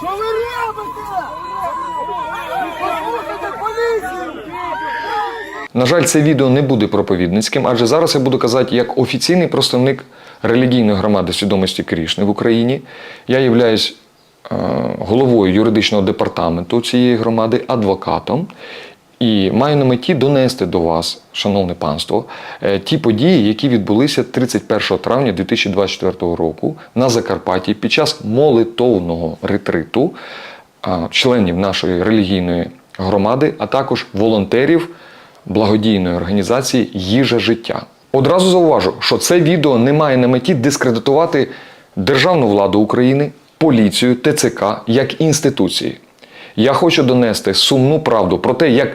Що ви робите? На жаль, це відео не буде проповідницьким, адже зараз я буду казати як офіційний представник релігійної громади свідомості Крішни в Україні. Я являюсь е, головою юридичного департаменту цієї громади, адвокатом. І маю на меті донести до вас, шановне панство, е, ті події, які відбулися 31 травня 2024 року на Закарпатті під час молитовного ретриту членів нашої релігійної громади, а також волонтерів благодійної організації Їжа життя. Одразу зауважу, що це відео не має на меті дискредитувати державну владу України, поліцію, ТЦК як інституції. Я хочу донести сумну правду про те, як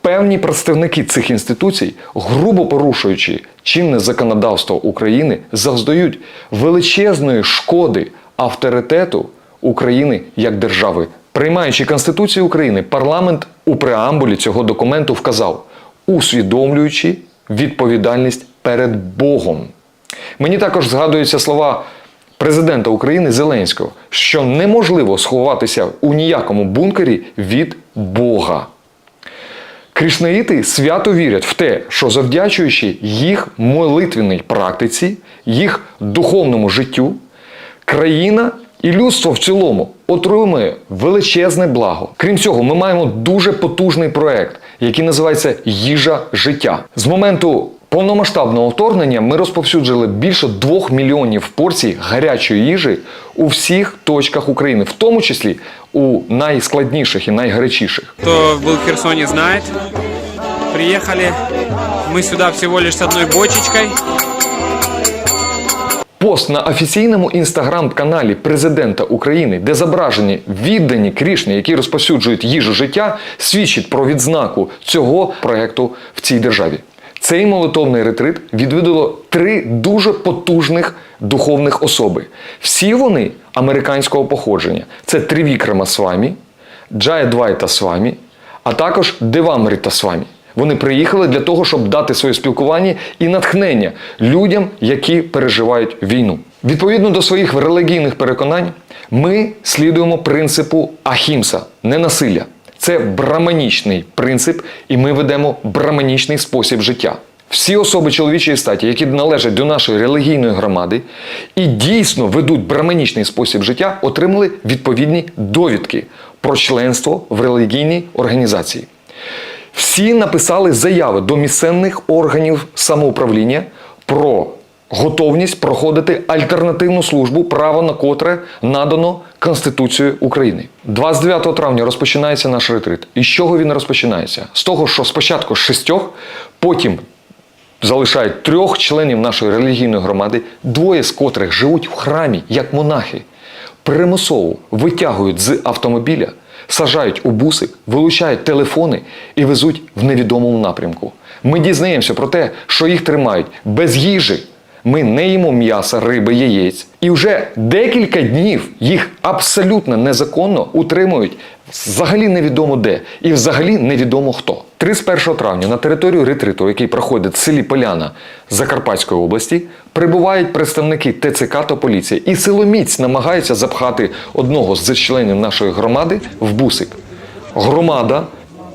певні представники цих інституцій, грубо порушуючи чинне законодавство України, завдають величезної шкоди авторитету України як держави. Приймаючи Конституцію України, парламент у преамбулі цього документу вказав, усвідомлюючи відповідальність перед Богом. Мені також згадуються слова президента України Зеленського, що неможливо сховатися у ніякому бункері від Бога. Кришнаїти свято вірять в те, що завдячуючи їх молитвенній практиці, їх духовному життю, країна і людство в цілому отримує величезне благо. Крім цього, ми маємо дуже потужний проект, який називається Їжа життя. З моменту повномасштабного вторгнення ми розповсюджили більше 2 мільйонів порцій гарячої їжі у всіх точках України, в тому числі у найскладніших і найгарячіших. Кто был в Херсоне, знает. Приехали мы сюда всего лишь с одной бочечкой. Пост на офіційному інстаграм-каналі президента України, де зображені віддані Крішни, які розповсюджують їжу життя, свідчить про відзнаку цього проекту в цій державі. Цей молитовний ретрит відвідало три дуже потужних духовних особи. Всі вони американського походження. Це Трівікрама Свамі, Джаядвайта Свамі, а також Девамрита Свамі. Вони приїхали для того, щоб дати своє спілкування і натхнення людям, які переживають війну. Відповідно до своїх релігійних переконань, ми слідуємо принципу Ахімса ненасилля. Це браманічний принцип, і ми ведемо браманічний спосіб життя. Всі особи чоловічої статі, які належать до нашої релігійної громади і дійсно ведуть браманічний спосіб життя, отримали відповідні довідки про членство в релігійній організації. Всі написали заяви до місцевих органів самоуправління про готовність проходити альтернативну службу, право на котре надано Конституцією України. 29 травня розпочинається наш ретрит. І з чого він розпочинається? З того, що спочатку шістьох, потім залишають трьох членів нашої релігійної громади, двоє з котрих живуть в храмі як монахи, примусово витягують з автомобіля, сажають у бусик, вилучають телефони і везуть в невідомому напрямку. Ми дізнаємося про те, що їх тримають без їжі. Ми не їмо м'яса, риби, яєць. І вже декілька днів їх абсолютно незаконно утримують взагалі невідомо де і взагалі невідомо хто. 31 травня на територію ретриту, який проходить в селі Поляна Закарпатської області, прибувають представники ТЦК та поліції і силоміць намагаються запхати одного з членів нашої громади в бусик. Громада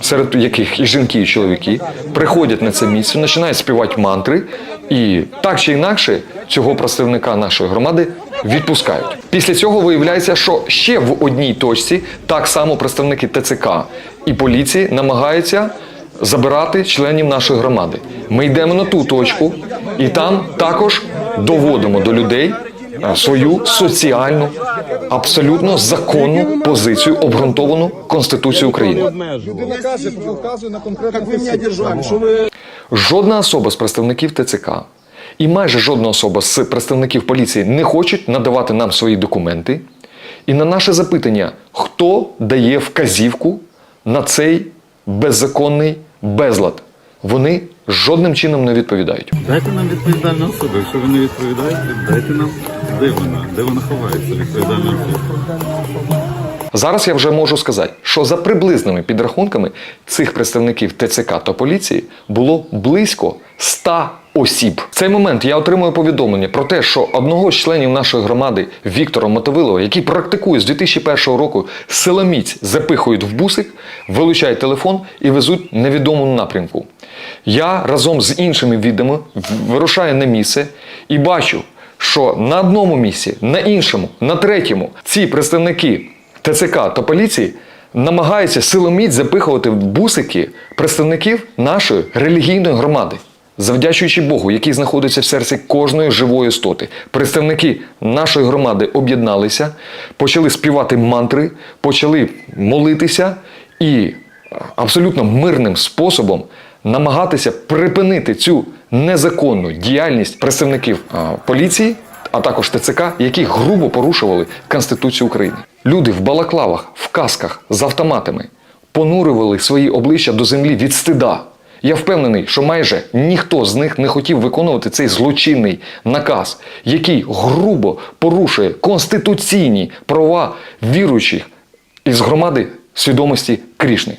серед яких і жінки, і чоловіки приходять на це місце, починають співати мантри, і так чи інакше цього представника нашої громади відпускають. Після цього виявляється, що ще в одній точці так само представники ТЦК і поліції намагаються забирати членів нашої громади. Ми йдемо на ту точку, і там також доводимо до людей е, свою соціальну, абсолютно законну позицію, обґрунтовану Конституцією України. Людина каже, вказує на конкретне Як Жодна особа з представників ТЦК і майже жодна особа з представників поліції не хочуть надавати нам свої документи. І на наше запитання, хто дає вказівку на цей беззаконний безлад, вони жодним чином не відповідають. Дайте нам відповідальну особу. Якщо ви не відповідаєте, дайте нам де вона, де вона ховається, відповідальна особа. Зараз я вже можу сказати, що за приблизними підрахунками цих представників ТЦК та поліції було близько 100 осіб. В цей момент я отримую повідомлення про те, що одного з членів нашої громади Віктора Мотовилова, який практикує з 2001 року силоміць запихують в бусик, вилучають телефон і везуть в невідомому напрямку. Я разом з іншими відами вирушаю на місце і бачу, що на одному місці, на іншому, на третьому ці представники ТЦК та поліції намагаються силоміць запихувати в бусики представників нашої релігійної громади. Завдячуючи Богу, який знаходиться в серці кожної живої істоти, представники нашої громади об'єдналися, почали співати мантри, почали молитися і абсолютно мирним способом намагатися припинити цю незаконну діяльність представників поліції, а також ТЦК, які грубо порушували Конституцію України. Люди в балаклавах, в касках з автоматами понурювали свої обличчя до землі від стида. Я впевнений, що майже ніхто з них не хотів виконувати цей злочинний наказ, який грубо порушує конституційні права віруючих із громади свідомості Крішни.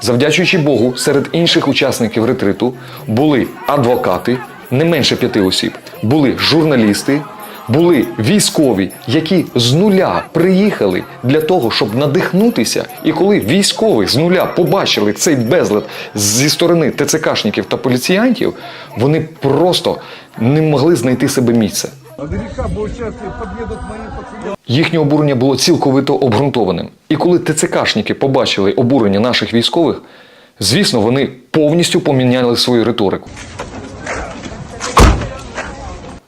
Завдячуючи Богу, серед інших учасників ретриту були адвокати, не менше п'яти осіб, були журналісти, були військові, які з нуля приїхали для того, щоб надихнутися. І коли військові з нуля побачили цей безлад зі сторони ТЦКшників та поліціянтів, вони просто не могли знайти себе місце. Їхнє обурення було цілковито обґрунтованим. І коли ТЦКшники побачили обурення наших військових, звісно, вони повністю поміняли свою риторику.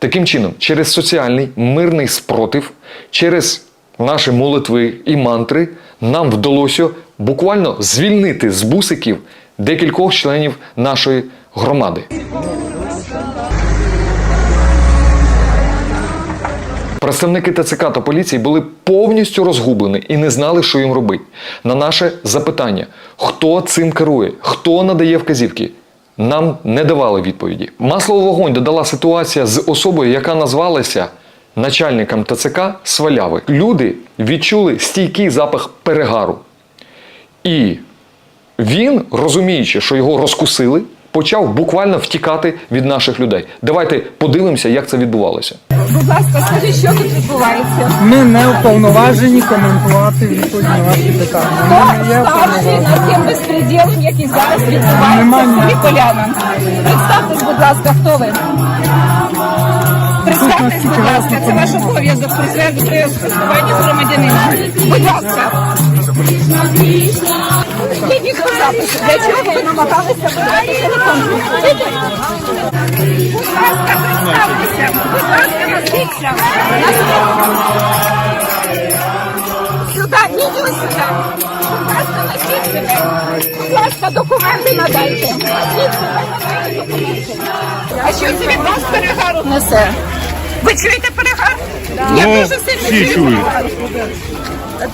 Таким чином, через соціальний мирний спротив, через наші молитви і мантри, нам вдалося буквально звільнити з бусиків декількох членів нашої громади. Представники ТЦК та поліції були повністю розгублені і не знали, що їм робити. На наше запитання, хто цим керує, хто надає вказівки, нам не давали відповіді. Масло вогонь додала ситуація з особою, яка назвалася начальником ТЦК Сваляви. Люди відчули стійкий запах перегару. І він, розуміючи, що його розкусили, почав буквально втікати від наших людей. Давайте подивимося, як це відбувалося. Будь ласка, скажіть, що тут відбувається? Ми не уповноважені коментувати відповідь на ваші питання. Хто старший над тим безпреділом, який зараз відбувається в селі Поляна? Представтесь, будь ласка, хто ви? Представтесь, будь ласка, це ваш обов'язок при спілкуванні з громадянином. Будь ласка. Є. Для чого ви намагалися видати телефон? Будь ласка, представтеся. Будь ласка, назвіться. Сюди, відео сюди. Будь ласка, назвіть. Будь ласка, документи надайте. Документи. А що це від вас перегару несе? Ви чуєте перегар? Я дуже сильно чую перегар.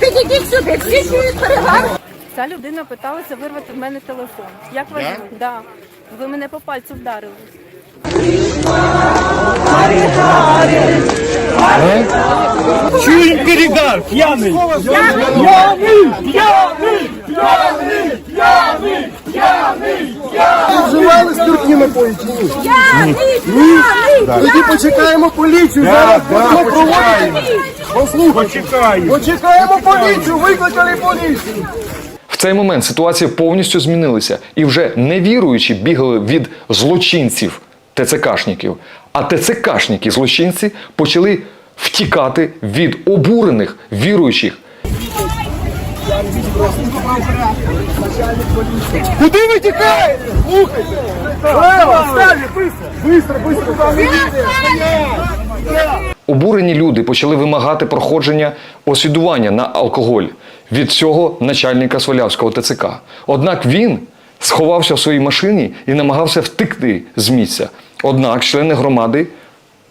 Підійдіть сюди, всі чують перегар. Ця людина питалася вирвати в мене телефон. Як вас звуть? Да. Ви мене по пальцю вдарили. Чуємо перегар, п'яний! Вживали спиртні напої чи ні? Тоді почекаємо поліцію, зараз ми проводимо. Послухайте, почекаємо поліцію, викликали поліцію В цей момент ситуація повністю змінилася, і вже не віруючі бігали від злочинців ТЦКшників, а ТЦКшники злочинці почали втікати від обурених віруючих. Куди ви тікаєте? Слухайте! Лева, сталі, быстро! Быстро, быстро, там міліція! Обурені люди почали вимагати проходження освідування на алкоголь від цього начальника Свалявського ТЦК. Однак він сховався в своїй машині і намагався втекти з місця. Однак члени громади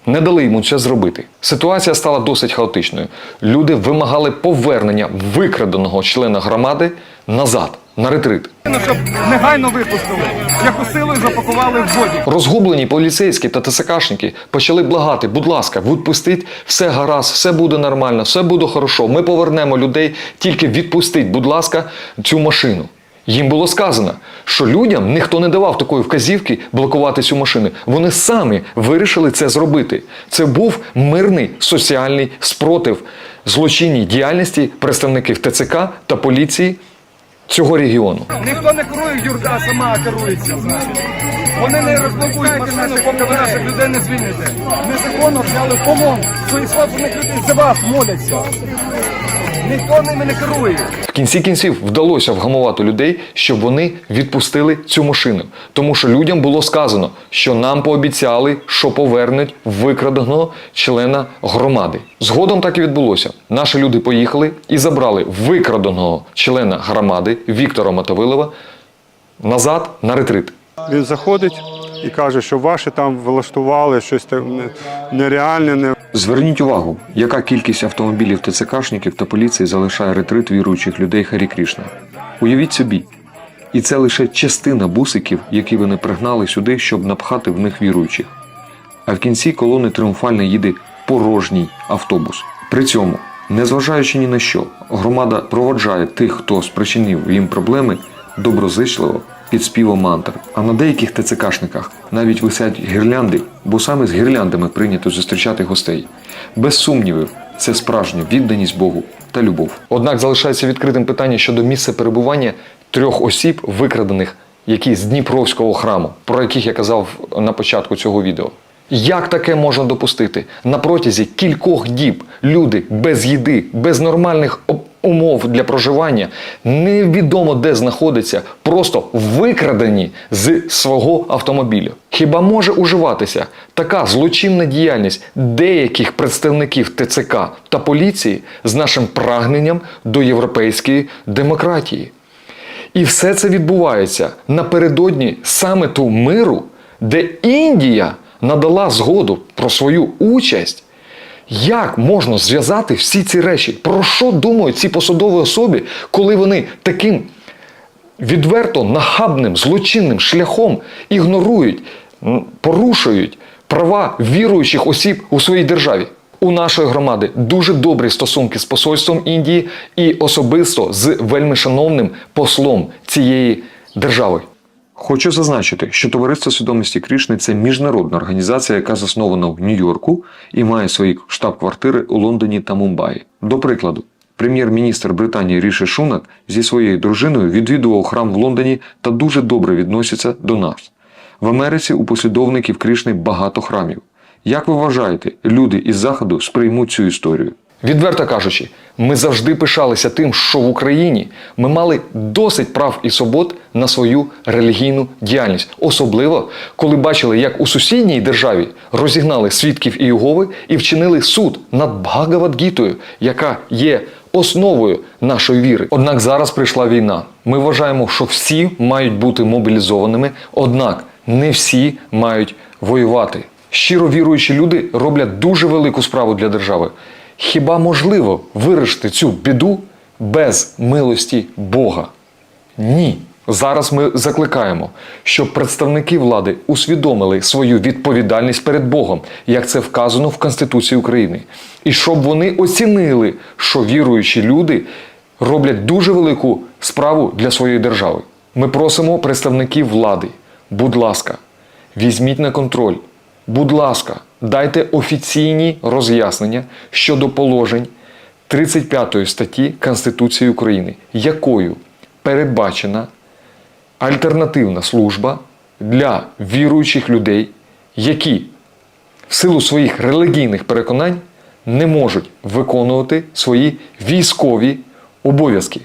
не дали йому це зробити. Ситуація стала досить хаотичною. Люди вимагали повернення викраденого члена громади назад на ретрит. Щоб негайно випустили, яку силою запакували в воді. Розгублені поліцейські та ТСКшники почали благати, будь ласка, відпустіть, все гаразд, все буде нормально, все буде хорошо. Ми повернемо людей, тільки відпустіть, будь ласка, цю машину. Їм було сказано, що людям ніхто не давав такої вказівки блокувати цю машину. Вони самі вирішили це зробити. Це був мирний соціальний спротив злочинній діяльності представників ТЦК та поліції цього регіону. Ніхто не керує, юрта сама керується. Вони не розблокують машину, поки ви наших людей не звільните. Незаконно взяли в полон своїх собственних людей за вас моляться. Ніхто ними не керує. В кінці кінців вдалося вгамувати людей, щоб вони відпустили цю машину. Тому що людям було сказано, що нам пообіцяли, що повернуть викраденого члена громади. Згодом так і відбулося. Наші люди поїхали і забрали викраденого члена громади Віктора Мотовилова назад на ретрит. Він заходить і каже, що ваші там влаштували щось там нереальне, не Зверніть увагу, яка кількість автомобілів ТЦКшників та поліції залишає ретрит віруючих людей Харі Крішна. Уявіть собі. І це лише частина бусиків, які вони пригнали сюди, щоб напхати в них віруючих. А в кінці колони тріумфально їде порожній автобус. При цьому, незважаючи ні на що, громада проводжає тих, хто спричинив їм проблеми, доброзичливо під співом мантр. А на деяких ТЦКшниках навіть висять гірлянди, бо саме з гірляндами прийнято зустрічати гостей. Без сумнівів, це справжня відданість Богу та любов. Однак залишається відкритим питання щодо місця перебування трьох осіб, викрадених які з Дніпровського храму, про яких я казав на початку цього відео. Як таке можна допустити? На протязі кількох діб люди без їди, без нормальних умов для проживання, невідомо де знаходяться, просто викрадені з свого автомобіля. Хіба може уживатися така злочинна діяльність деяких представників ТЦК та поліції з нашим прагненням до європейської демократії? І все це відбувається напередодні саміту миру, де Індія надала згоду про свою участь. Як можна зв'язати всі ці речі? Про що думають ці посадові особи, коли вони таким відверто нахабним, злочинним шляхом ігнорують, порушують права віруючих осіб у своїй державі? У нашої громади дуже добрі стосунки з посольством Індії і особисто з вельми шановним послом цієї держави. Хочу зазначити, що Товариство свідомості Крішни це міжнародна організація, яка заснована в Нью-Йорку і має свої штаб-квартири у Лондоні та Мумбаї. До прикладу, прем'єр-міністр Британії Ріші Шунак зі своєю дружиною відвідував храм в Лондоні та дуже добре відноситься до нас. В Америці у послідовників Крішни багато храмів. Як ви вважаєте, люди із заходу сприймуть цю історію? Відверто кажучи, ми завжди пишалися тим, що в Україні ми мали досить прав і свобод на свою релігійну діяльність, особливо коли бачили, як у сусідній державі розігнали свідків Ієгови і вчинили суд над Бхагавадгітою, яка є основою нашої віри. Однак зараз прийшла війна. Ми вважаємо, що всі мають бути мобілізованими, однак не всі мають воювати. Щиро віруючі люди роблять дуже велику справу для держави. Хіба можливо вирішити цю біду без милості Бога? Ні. Зараз ми закликаємо, щоб представники влади усвідомили свою відповідальність перед Богом, як це вказано в Конституції України, і щоб вони оцінили, що віруючі люди роблять дуже велику справу для своєї держави. Ми просимо представників влади, будь ласка, візьміть на контроль, будь ласка, дайте офіційні роз'яснення щодо положень 35 статті Конституції України, якою передбачена альтернативна служба для віруючих людей, які в силу своїх релігійних переконань не можуть виконувати свої військові обов'язки.